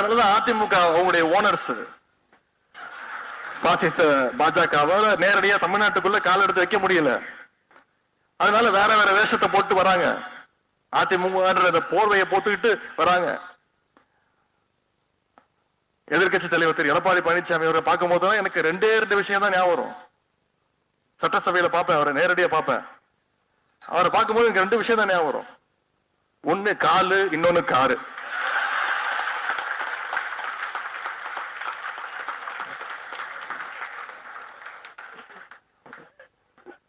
அதனாலதான் அதிமுக அவங்களுடைய ஓனர்ஸ் பாசிச பாஜகவால நேரடியா தமிழ்நாட்டுக்குள்ள கால எடுத்து வைக்க முடியல. அதனால வேற வேற வேஷத்தை போட்டு வராங்க. அதிமுக போர்வையை போட்டுக்கிட்டு வராங்க. எதிர்கட்சி தலைவர் திரு. எடப்பாடி பழனிசாமி அவரை பார்க்கும் போதுதான் எனக்கு ரெண்டே ரெண்டு விஷயம் தான் ஞாபகம் சட்டசபையில பார்ப்பேன் அவரை நேரடியா பார்ப்பேன். அவரை பார்க்கும்போது எனக்கு ரெண்டு விஷயம் தான் ஞாபகம் ஒன்னு காலு இன்னொன்னு காரு.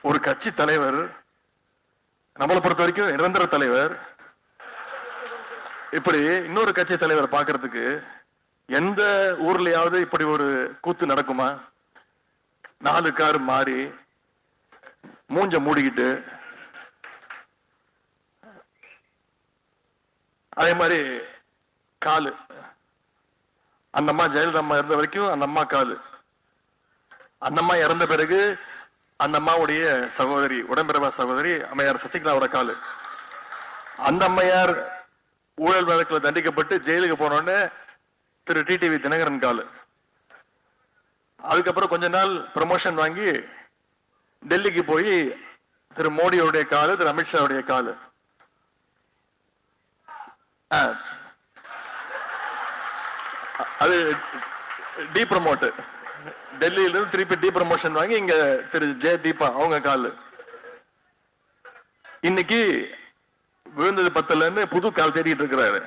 ஒரு கட்சி தலைவர் நம்மளை பொறுத்த வரைக்கும் நிரந்தர தலைவர். இப்படி இன்னொரு கட்சி தலைவர் பாக்குறதுக்கு எந்த ஊர்லயாவது இப்படி ஒரு கூத்து நடக்குமா? நாலு கார் மாறி மூஞ்ச மூடிக்கிட்டு அதே மாதிரி காலு. அந்த அம்மா ஜெயலலிதா அம்மா இருந்த வரைக்கும் அந்த அம்மா காலு. அந்த அம்மா இறந்த பிறகு அந்த அம்மாவுடைய சகோதரி உடம்பிறவா சகோதரி அம்மையார் சசிகலாவோட காலு அந்த அம்மையார் ஊழல் வழக்கில் தண்டிக்கப்பட்டு ஜெயிலுக்கு போனோடனே திரு டிடிவி தினகரன் காலு அதுக்கப்புறம் கொஞ்ச நாள் ப்ரமோஷன் வாங்கி டெல்லிக்கு போய் திரு மோடியோடைய காலு திரு அமித்ஷாவுடைய காலு அது டி ப்ரமோட்டு டெல்லியில இருந்து திருப்பி டி ப்ரமோஷன் வாங்கி இங்க திரு ஜெய தீபா அவங்க காலு. இன்னைக்கு விழுந்தது பத்தலன்னு புது கால் தேடிட்டு இருக்கிறாரு.